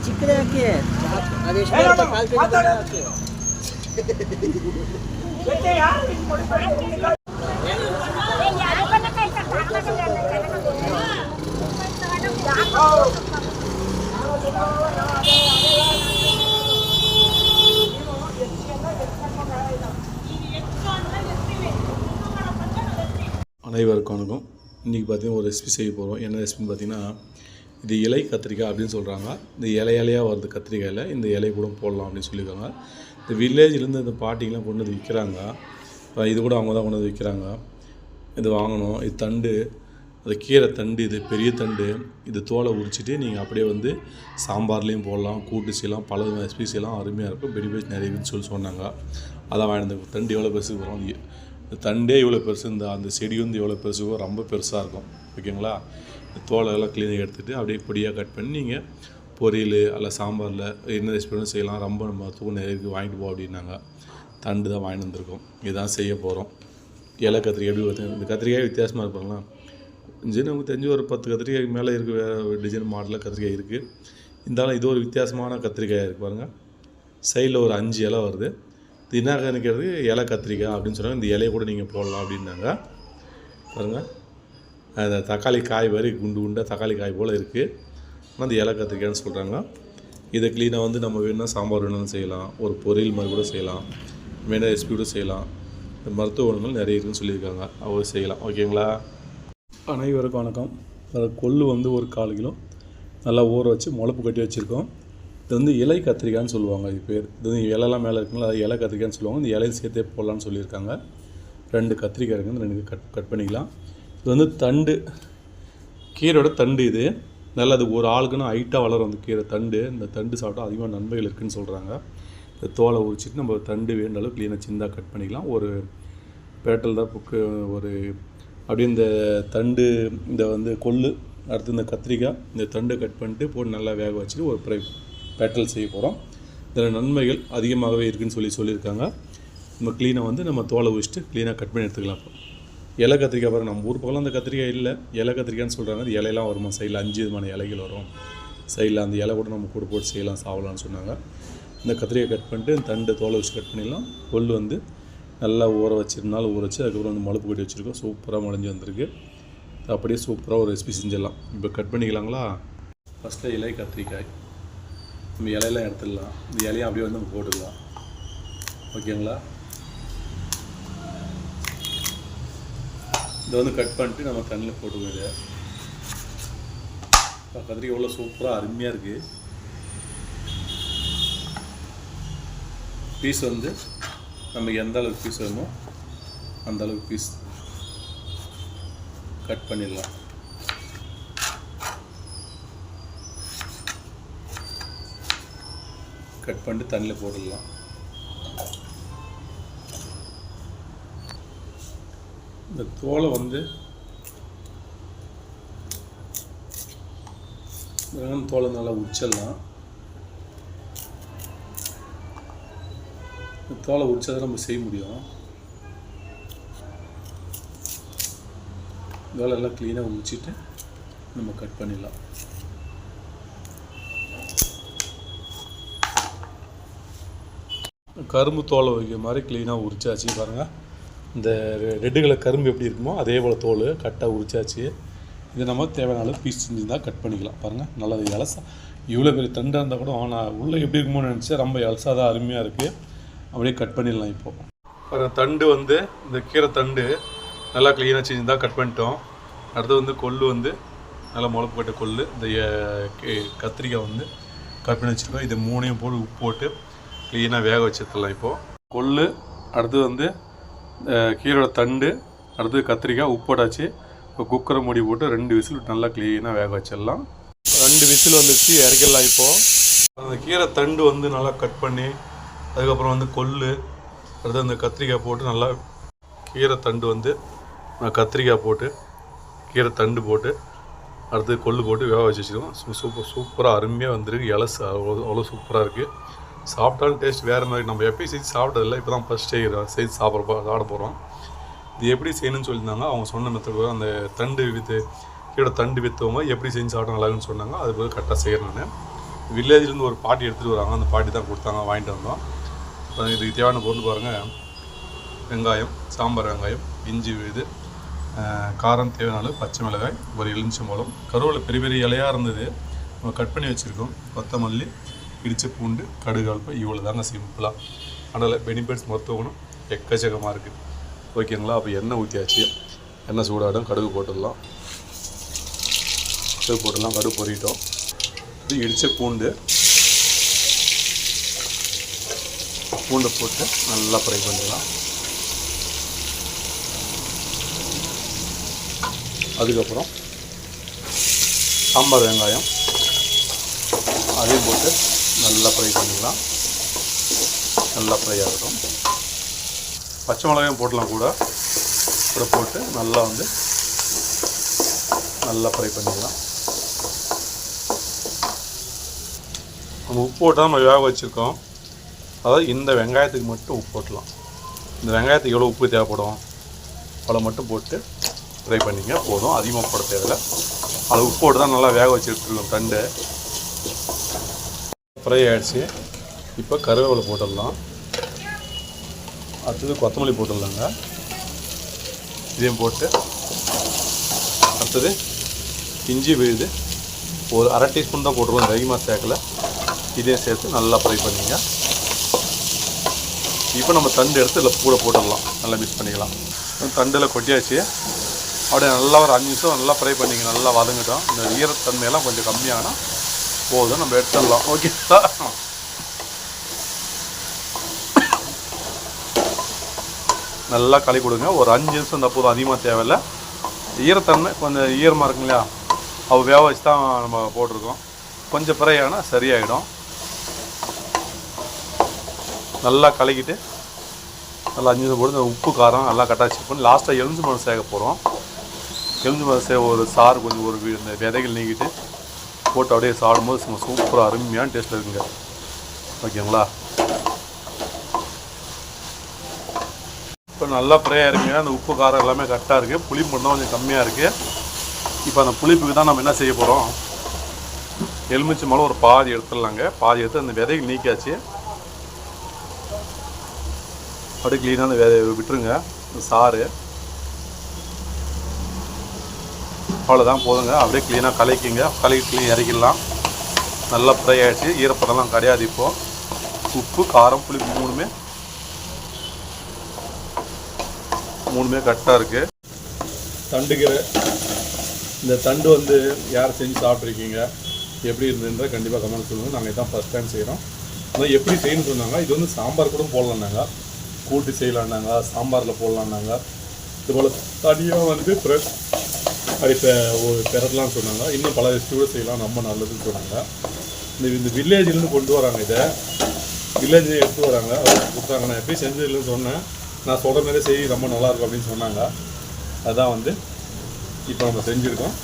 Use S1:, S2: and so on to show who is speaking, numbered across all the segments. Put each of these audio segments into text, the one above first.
S1: ಚಿಕ್ಕದೇ ಹಾಕಿ ಅದೆಷ್ಟು ಬರುತ್ತೆ ಕಾಲು K G ಹಾಕಿ
S2: அனைவருக்கும் வணக்கம் இன்றைக்கி பார்த்தீங்கன்னா ஒரு ரெசிபி செய்ய போகிறோம் என்ன ரெசிபின்னு பார்த்தீங்கன்னா இது இலை கத்திரிக்காய் அப்படின்னு சொல்கிறாங்க இந்த இலை இலையாக வருது கத்திரிக்காயில்? இந்த இலை கூட போடலாம் அப்படின்னு சொல்லியிருக்காங்க. இந்த வில்லேஜ்லேருந்து இந்த பாட்டிங்கெலாம் கொண்டு வந்து விற்கிறாங்க இது கூட அவங்க தான் கொண்டு வந்து விற்கிறாங்க இது வாங்கணும். இது தண்டு. அது கீரை தண்டு இது பெரிய தண்டு. இது தோலை உரிச்சிட்டு நீங்கள் அப்படியே வந்து சாம்பார்லேயும் போடலாம். கூட்டு செய்யலாம் பல ரெசிபி அருமையாக இருக்கும் பெனிஃபிட்ஸ் நிறையன்னு சொல்லி சொன்னாங்க. அதான் வாங்கினது தண்டு எவ்வளோ பெருசு வரும் இந்த தண்டே இவ்வளோ பெருசு. இந்த அந்த செடி வந்து எவ்வளோ பெருசுக்கோ ரொம்ப பெருசாக இருக்கும். ஓகேங்களா? தோலெல்லாம் தோலை எல்லாம் க்ளீனாக எடுத்துகிட்டு அப்படியே பொடியாக கட் பண்ணி நீங்கள் பொரியல் அல்ல சாம்பாரில் என்ன ரெசிபியும் செய்யலாம் ரொம்ப நம்ம தூக்கம் நிறைய இருக்குது வாங்கிட்டு போ அப்படின்னாங்க. தண்டு தான் வாங்கிட்டு வந்திருக்கோம். இதுதான் செய்ய போகிறோம் இலை கத்திரிக்காய் எப்படி பார்த்தீங்க இந்த கத்திரிக்காய் வித்தியாசமாக இருப்பாங்களா இன்ஜின் நமக்கு தெரிஞ்சு ஒரு பத்து கத்திரிக்காய்க்கு மேலே இருக்குது வேறு டிசைன் மாடலில் கத்திரிக்காய் இருக்குது இருந்தாலும் இது ஒரு வித்தியாசமான கத்திரிக்காய் இருக்குது பாருங்கள் சைடில் ஒரு அஞ்சு இலை வருது. இது என்ன நினைக்கிறது இலை கத்திரிக்காய் அப்படின்னு சொன்னாங்க. இந்த இலையை கூட நீங்கள் போடலாம் அப்படின்னாங்க. பாருங்கள் அந்த தக்காளி காய் மாதிரி குண்டு குண்டாக தக்காளி காய் போல் இருக்குது அந்த இலை கத்திரிக்காய்னு சொல்கிறாங்க இதை க்ளீனாக வந்து நம்ம வேணும்னா சாம்பார் வேணும்னு செய்யலாம். ஒரு பொரியல் மாதிரி கூட செய்யலாம். மெயினாக ரெசிபி கூட செய்யலாம். இந்த மருத்துவ குணங்கள் நிறைய இருக்குன்னு சொல்லியிருக்காங்க. அவங்க செய்யலாம். ஓகேங்களா? அனைவருக்கும் வணக்கம். கொள்ளு வந்து ஒரு கால் கிலோ. நல்லா ஊற வச்சு முளப்பு கட்டி வச்சுருக்கோம். இது வந்து இலை கத்திரிக்காய்னு சொல்லுவாங்க. இது பேர். இது வந்து இலைலாம் மேலே இருக்குங்களா அது இலை கத்திரிக்காய்னு சொல்லுவாங்க. இந்த இலையை சேர்த்தே போடலான்னு சொல்லியிருக்காங்க. ரெண்டு கத்திரிக்காய் இருக்குது ரெண்டு கட் கட் பண்ணிக்கலாம். இது வந்து தண்டு. கீரையோட தண்டு இது. நல்லா அது ஒரு ஆளுக்குன்னு ஹைட்டாக வளரும் அந்த கீரை தண்டு. இந்த தண்டு சாப்பிட்டா அதிகமாக நன்மைகள் இருக்குதுன்னு சொல்கிறாங்க இந்த தோலை உரிச்சிட்டு நம்ம தண்டு வேண்ட அளவுக்கு க்ளீனாக சின்னதாக கட் பண்ணிக்கலாம். ஒரு பேட்டல் தான் புக்கு ஒரு அப்படியே இந்த தண்டு இந்த வந்து கொள்ளு அடுத்து இந்த கத்திரிக்காய் இந்த தண்டை கட் பண்ணிட்டு போட்டு நல்லா வேக வச்சுட்டு ஒரு ப்ரை பேட்டல் செய்ய போகிறோம் இதில் நன்மைகள் அதிகமாகவே இருக்குதுன்னு சொல்லி சொல்லியிருக்காங்க. நம்ம க்ளீனாக வந்து நம்ம தோலை உரிச்சிட்டு க்ளீனாக கட் பண்ணி எடுத்துக்கலாம். இப்போ இலை கத்திரிக்காய் பாருங்கள் நம்ம ஊர் பக்கம் அந்த கத்திரிக்காய் இல்லை. இலை கத்திரிக்காய்னு சொல்கிறாங்க அது இலையெல்லாம் வருமா? சைடில் அஞ்சு விதமான இலைகள் வரும். சைடில் அந்த இலை கூட நம்ம கூட போட்டு செய்யலாம் சாப்பிடலாம்னு சொன்னாங்க. இந்த கத்திரிக்காய் கட் பண்ணிட்டு தண்டு தோலை வச்சு கட் பண்ணிடலாம். கொள்ளு வந்து நல்லா ஊற வச்சிருந்தாலும் ஊற வச்சு அதுக்கப்புறம் வந்து மழுப்பு கட்டி வச்சுருக்கோம். சூப்பராக முளைஞ்சி வந்திருக்கு. அப்படியே சூப்பராக ஒரு ரெசிபி செஞ்சிடலாம். இப்போ கட் பண்ணிக்கலாங்களா? ஃபஸ்ட்டு இலை கத்திரிக்காய். நம்ம இலையெல்லாம் எடுத்துடலாம். இந்த இலையை அப்படியே வந்து நம்ம போட்டுக்கலாம். ஓகேங்களா? இதை வந்து கட் பண்ணிட்டு நம்ம தண்ணியில் போட்டுக்குவோம் இதை இப்போ கத்திரிக்காய் எவ்வளோ சூப்பராக அருமையாக இருக்குது பீஸ் வந்து நமக்கு எந்த அளவுக்கு பீஸ் வேணுமோ அந்த அளவுக்கு பீஸ் கட் பண்ணிடலாம். கட் பண்ணிட்டு தண்ணியில் போட்டுடலாம். இந்த தோலை வந்து வெங்காயம் தோலை நல்லா உரிச்சிடலாம். இந்த தோலை உரிச்சா தான் நம்ம செய்ய முடியும். தோலை எல்லாம் க்ளீனாக உரிச்சிட்டு நம்ம கட் பண்ணிடலாம். கரும்பு தோலை வைக்கிற மாதிரி க்ளீனாக உரிச்சாச்சு பாருங்கள் இந்த ரெட்டு கலர் கரும்பு எப்படி இருக்குமோ அதே போல் தோல் கட்டாக உரிச்சாச்சு. இது நம்ம தேவையான பீஸ் செஞ்சுருந்தால் கட் பண்ணிக்கலாம். பாருங்கள் நல்லது இலசா இவ்வளோ பெரிய தண்டாக இருந்தால் கூட ஆனால் உள்ளே எப்படி இருக்குமோ நினச்சா ரொம்ப இலசாக தான் அருமையாக இருக்குது அப்படியே கட் பண்ணிடலாம் இப்போது பாருங்கள் தண்டு வந்து இந்த கீரை தண்டு நல்லா க்ளீனாக செஞ்சுருந்தால் கட் பண்ணிட்டோம். அடுத்து வந்து கொள்ளு வந்து நல்லா முளப்பு கட்ட கொள்ளு இந்த கத்திரிக்காய் வந்து கட் பண்ணி வச்சுருக்கோம். இது மூணையும் போட்டு உப்பு போட்டு க்ளீனாக வேக வச்சுருக்கலாம் இப்போது கொள்ளு அடுத்து வந்து கீரோட தண்டு அடுத்து கத்திரிக்காய் உப்பு போட்டாச்சு இப்போ குக்கரை மூடி போட்டு ரெண்டு விசில் நல்லா க்ளீனாக வேக வச்சிடலாம். ரெண்டு விசில் வந்துச்சு இறக்கிடலாம் இப்போது அந்த கீரை தண்டு வந்து நல்லா கட் பண்ணி அதுக்கப்புறம் வந்து கொள்ளு அடுத்து அந்த கத்திரிக்காய் போட்டு நல்லா கீரை தண்டு வந்து கத்திரிக்காய் போட்டு கீரை தண்டு போட்டு அடுத்து கொள்ளு போட்டு வேக வச்சு வச்சுருக்கோம். சூ சூப்பர் சூப்பராக அருமையாக வந்துருக்கு. இலசு அவ்வளோ அவ்வளோ சூப்பராக இருக்குது சாப்பிட்டாலும் டேஸ்ட் வேறு மாதிரி. நம்ம எப்பயும் செஞ்சு சாப்பிட்டதில்ல இப்போ தான் ஃபஸ்ட் செய்கிறோம் செய்து சாப்பிட சாப்பிட போகிறோம் இது எப்படி செய்யணும்னு சொல்லியிருந்தாங்க. அவங்க சொன்ன மெத்தடு அந்த தண்டு வித்து கீழே தண்டு விற்றவங்க எப்படி செஞ்சு சாப்பிட நல்லாருன்னு சொன்னாங்க. அது போய் கரெக்டாக செய்கிறேன் நான். வில்லேஜ்லேருந்து ஒரு பாட்டி எடுத்துகிட்டு வராங்க. அந்த பாட்டி தான் கொடுத்தாங்க. வாங்கிட்டு வந்தோம். இதுக்கு தேவையான பொருள் பாருங்கள் வெங்காயம் சாம்பார் வெங்காயம் இஞ்சி இது காரம் தேவையான பச்சை மிளகாய் ஒரு எலுமிச்சம்பழம் கருவில் பெரிய பெரிய இலையாக இருந்தது. நம்ம கட் பண்ணி வச்சுருக்கோம். கொத்தமல்லி இடித்த பூண்டு கடுகு அல்பம் இவ்வளோ தாங்க சிம்பிளாக அதனால் பெனிஃபிட்ஸ் மொத்த குணம் எக்கச்சக்கமாக இருக்குது ஓகேங்களா? அப்போ எண்ணெய் ஊற்றியாச்சு எண்ணெய் சூடாடும் கடுகு போட்டுடலாம். கடுகு போட்டுடலாம் கடுகு பொறிட்டோம். இது இடித்த பூண்டு. பூண்டை போட்டு நல்லா ஃப்ரை பண்ணிடலாம். அதுக்கப்புறம் சாம்பார் வெங்காயம். அதையும் போட்டு நல்லா ஃப்ரை பண்ணிக்கலாம் நல்லா ஃப்ரை ஆகட்டும். பச்சை மிளகாயும் போடலாம் கூட. கூட போட்டு நல்லா வந்து நல்லா ஃப்ரை பண்ணிக்கலாம் நம்ம உப்பு போட்டு தான் நம்ம வேக வச்சுருக்கோம். அதாவது இந்த வெங்காயத்துக்கு மட்டும் உப்பு போட்டலாம். இந்த வெங்காயத்துக்கு எவ்வளோ உப்பு தேவைப்படும்? அவ்வளோ மட்டும் போட்டு ஃப்ரை பண்ணிங்க போதும். அதிகமாக போட தேவையில்லை. அது உப்பு போட்டு தான் நல்லா வேக வச்சுருக்கோம் தண்டு. ஃப்ரை ஆகிடுச்சு இப்போ கருவேப்பிலை போட்டுடலாம். அடுத்தது கொத்தமல்லி போட்டுடலாங்க. இதையும் போட்டு அடுத்தது இஞ்சி விழுது. ஒரு அரை டீஸ்பூன் தான் போட்டுருவோம் அதிகமாக சேர்க்கல இதையும் சேர்த்து நல்லா ஃப்ரை பண்ணிங்க. இப்போ நம்ம தண்டு எடுத்து இதில் கூட போட்டுடலாம். நல்லா மிக்ஸ் பண்ணிக்கலாம். தண்டில் கொட்டியாச்சு. அப்படியே நல்லா ஒரு அஞ்சு நிமிஷம் நல்லா ஃப்ரை பண்ணிங்க. நல்லா வதங்கிட்டோம். இந்த ஈரத்தன்மையெல்லாம் கொஞ்சம் கம்மியானால் போதும் நம்ம எடுத்துடலாம். ஓகேங்களா நல்லா களி கொடுங்க. ஒரு அஞ்சு நிமிஷம் இந்த போதும் அதிகமாக தேவையில்ல. ஈரத்தன்மை கொஞ்சம் ஈரமாக இருக்கும் இல்லையா? அவள் வேக வச்சு தான் நம்ம போட்டிருக்கோம். கொஞ்சம் பிறையானா ஆனால் சரியாயிடும். நல்லா கலக்கிட்டு நல்லா அஞ்சு நிமிஷம் போட்டு இந்த உப்பு காரம் நல்லா கட்டாச்சு பண்ணி லாஸ்ட்டாக எலுமிச்சு மரம் சேர்க்க போகிறோம் எலுமிச்சு மரம் சே ஒரு சாறு கொஞ்சம் ஒரு இந்த விதைகள் நீக்கிட்டு போட்டு அப்படியே சாப்பிடும்போது சும்மா சூப்பராக அருமையான டேஸ்ட்டில் இருக்குங்க. ஓகேங்களா? இப்போ நல்லா ஃப்ரை இருக்குங்க அந்த உப்பு காரம் எல்லாமே கரெக்டாக இருக்குது புளிப்பு மட்டும் கொஞ்சம் கம்மியாக இருக்குது இப்போ அந்த புளிப்புக்கு தான் நம்ம என்ன செய்ய போகிறோம் எலுமிச்சை மேலே ஒரு பாதி எடுத்துடலாங்க. பாதி எடுத்து அந்த விதைகள் நீக்கியாச்சு. அப்படியே க்ளீனாக அந்த விதைய விட்டுருங்க. இந்த சாறு. அவ்வளோதான் போதுங்க. அப்படியே க்ளீனாக கலக்கிங்க. கலக்கி க்ளீன் இறக்கிடலாம். நல்லா ஃப்ரை ஆகிடுச்சு ஈரப்பதம்லாம் கிடையாது இப்போது உப்பு காரம் புளிப்பு மூணுமே. மூணுமே கரெக்டாக இருக்குது தண்டுக்கிற இந்த தண்டு வந்து யார் செஞ்சு சாப்பிட்ருக்கீங்க எப்படி இருந்ததுன்ற கண்டிப்பாக கமெண்ட் சொல்லுங்கள் நாங்கள் இதான் ஃபஸ்ட் டைம் செய்கிறோம் ஆனால் எப்படி செய்யணும்னு சொன்னாங்க. இது வந்து சாம்பார் கூட போடலான்னாங்க கூட்டு செய்யலான்னாங்க சாம்பாரில் போடலான்னாங்க இது போல் தனியாக வந்து ஃப்ரெஷ் அப்படி இப்போ ஒரு பெறலாம்னு சொன்னாங்க. இன்னும் பல ரெசிபி செய்யலாம் ரொம்ப நல்லதுன்னு சொன்னாங்க. இந்த இந்த வில்லேஜ்லேருந்து கொண்டு வராங்க இதை. வில்லேஜ் எடுத்து வராங்க. கொடுத்தாங்க. நான் எப்பயும் செஞ்சதில்லைன்னு சொன்னேன். நான் சொல்கிற மாதிரி செய்ய ரொம்ப நல்லாயிருக்கும் அப்படின்னு சொன்னாங்க. அதான் வந்து இப்போ நம்ம செஞ்சுருக்கோம்.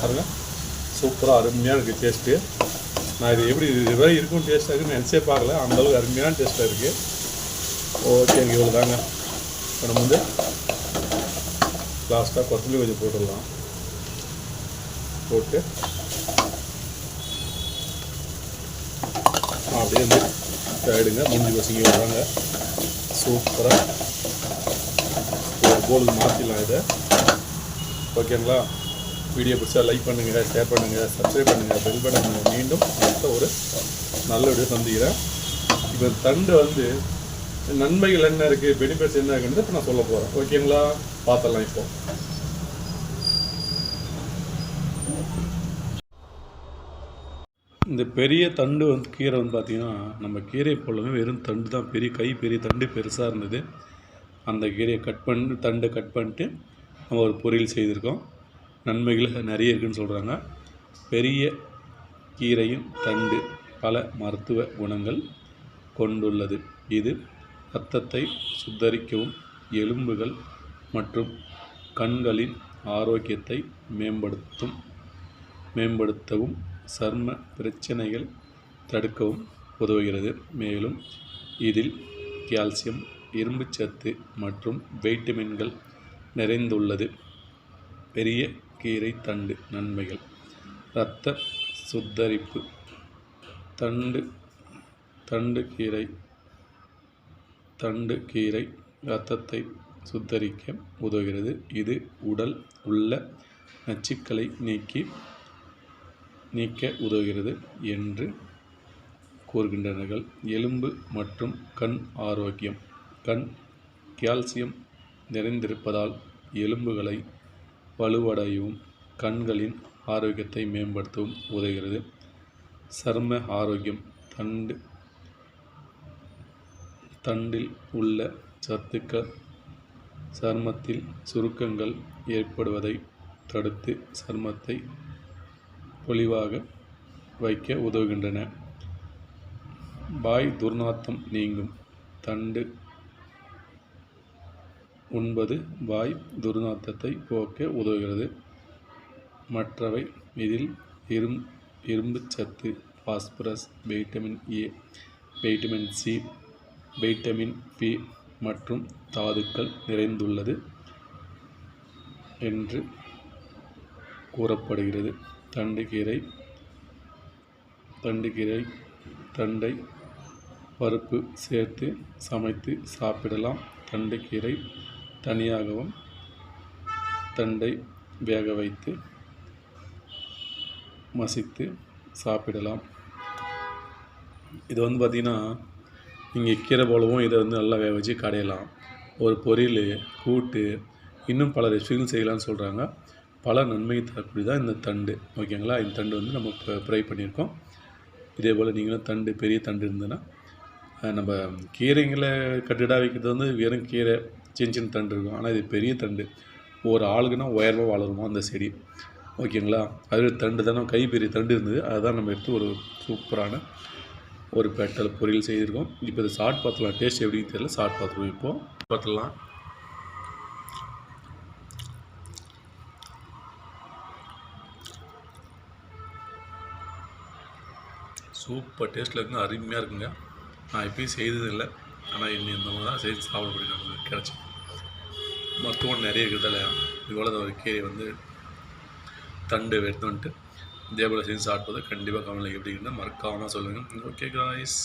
S2: பாருங்க. சூப்பராக அருமையாக இருக்குது டேஸ்ட்டு நான் இது எப்படி இது வரை இருக்கும் டேஸ்ட்டாக இருக்குன்னு நினச்சே பார்க்கல. அந்தளவுக்கு அருமையான டேஸ்ட்டாக இருக்குது ஓகேங்க இவ்வளோ தாங்க இப்போ நம்ம வந்து லாஸ்ட்டாக கொத்தமல்லி கொஞ்சம் போட்டுடலாம். போட்டு. அப்படியே வந்து சைடுங்க முடிஞ்சு பசங்க வராங்க. சூப்பராக ஒரு கோலுக்கு மாற்றிடலாம் இதை. ஓகேங்களா வீடியோ பிடிச்சா லைக் பண்ணுங்கள் ஷேர் பண்ணுங்கள் சப்ஸ்கிரைப் பண்ணுங்கள் பெல் பண்ணுங்கள் மீண்டும் அடுத்த ஒரு நல்ல வீடியோ சந்திக்கிறேன். இப்போ தண்டு வந்து நன்மைகள் என்ன இருக்குது பெனிஃபிட்ஸ் என்ன இருக்குன்றது இப்போ நான் சொல்ல போகிறேன் ஓகேங்களா பார்த்தலாம் இப்போ. இந்த பெரிய தண்டு வந்து கீரை வந்து பார்த்திங்கன்னா நம்ம கீரை போலவே வெறும் தண்டு தான். பெரிய கை பெரிய தண்டு பெருசாக இருந்தது. அந்த கீரையை கட் பண்ணி தண்டை கட் பண்ணிட்டு நம்ம ஒரு பொரியல் செய்திருக்கோம். நன்மைகள் நிறைய இருக்குன்னு சொல்கிறாங்க பெரிய கீரையும் தண்டு பல மருத்துவ குணங்கள் கொண்டுள்ளது. இது இரத்தத்தை சுத்தரிக்கவும் எலும்புகள் மற்றும் கண்களின் ஆரோக்கியத்தை மேம்படுத்தும் மேம்படுத்தவும் சர்ம பிரச்சனைகள் தடுக்கவும் உதவுகிறது. மேலும் இதில் கால்சியம் இரும்புச்சத்து மற்றும் வைட்டமின்கள் நிறைந்துள்ளது. பெரிய கீரை தண்டு நன்மைகள். இரத்த சுத்தரிப்பு. தண்டு தண்டு கீரை தண்டு கீரை இரத்தத்தை சுத்தரிக்க உதவுகிறது. இது உடல் உள்ள நச்சுக்களை நீக்கி நீக்க உதவுகிறது என்று கூறுகின்றனர்கள். எலும்பு மற்றும் கண் ஆரோக்கியம். கண் கால்சியம் நிறைந்திருப்பதால் எலும்புகளை வலுவடையவும் கண்களின் ஆரோக்கியத்தை மேம்படுத்தவும் உதவுகிறது. சர்ம ஆரோக்கியம். தண்டு தண்டில் உள்ள சத்துக்கள் சருமத்தில் சுருக்கங்கள் ஏற்படுவதை தடுத்து சர்மத்தை பொலிவாக வைக்க உதவுகின்றன. பாய் துர்நாத்தம் நீங்கும். தண்டு உண்பது வாய் துர்நாத்தத்தை போக்க உதவுகிறது. மற்றவை இதில் இரும் இரும்புச் சத்து phosphorus vitamin A vitamin C vitamin B மற்றும் தாதுக்கள் நிறைந்துள்ளது என்று கூறப்படுகிறது. தண்டுக்கீரை தண்டுக்கீரை தண்டை பருப்பு சேர்த்து சமைத்து சாப்பிடலாம். தண்டுக்கீரை தனியாகவும் தண்டை வேக வைத்து மசித்து சாப்பிடலாம். இது வந்து பார்த்திங்கன்னா நீங்கள் கீரை போலவும் இதை வந்து நல்லா வேக வச்சு கடையலாம். ஒரு பொரியல் கூட்டு இன்னும் பல ரெசிபிகள் செய்யலாம்னு சொல்கிறாங்க பல நன்மை தரக்கூடியதான் இந்த தண்டு. ஓகேங்களா? இந்த தண்டு வந்து நம்ம இப்போ ஃப்ரை பண்ணியிருக்கோம். இதே போல் நீங்களும் தண்டு பெரிய தண்டு இருந்ததுன்னா நம்ம கீரைங்களை கட்டிடாக வைக்கிறது வந்து வெறும் கீரை சின்ன சின்ன தண்டு இருக்கும். ஆனால் இது பெரிய தண்டு. ஒரு ஆளுக்குன்னா உயர்வாக வளருமா அந்த செடி. ஓகேங்களா? அது தண்டு தானே கை பெரிய தண்டு இருந்தது. அதுதான் நம்ம எடுத்து ஒரு சூப்பரான ஒரு பெட்டல் பொரியல் செய்திருக்கோம். இப்போ இது சாட் பார்த்துலாம் டேஸ்ட் எப்படின்னு தெரியல. சாட் பார்த்துருவோம் இப்போது பார்த்துடலாம். சூப்பர் டேஸ்ட்டில் இருக்குங்க அருமையாக இருக்குங்க. நான் எப்பயும் செய்ததில்லை. ஆனால் இன்னும் இந்த மாதிரி தான் செய்து சாப்பிடக்கூடிய நமக்கு கிடச்சி. மருத்துவம் நிறைய இருக்கிறதால இவ்வளோ ஒரு கீரை வந்து தண்டு எடுத்து வந்துட்டு இதே போல் செஞ்சு சாப்பிட்டது கண்டிப்பாக கவலை எப்படின்னு மறக்காமல் சொல்லுங்கள் ஓகே காய்ஸ்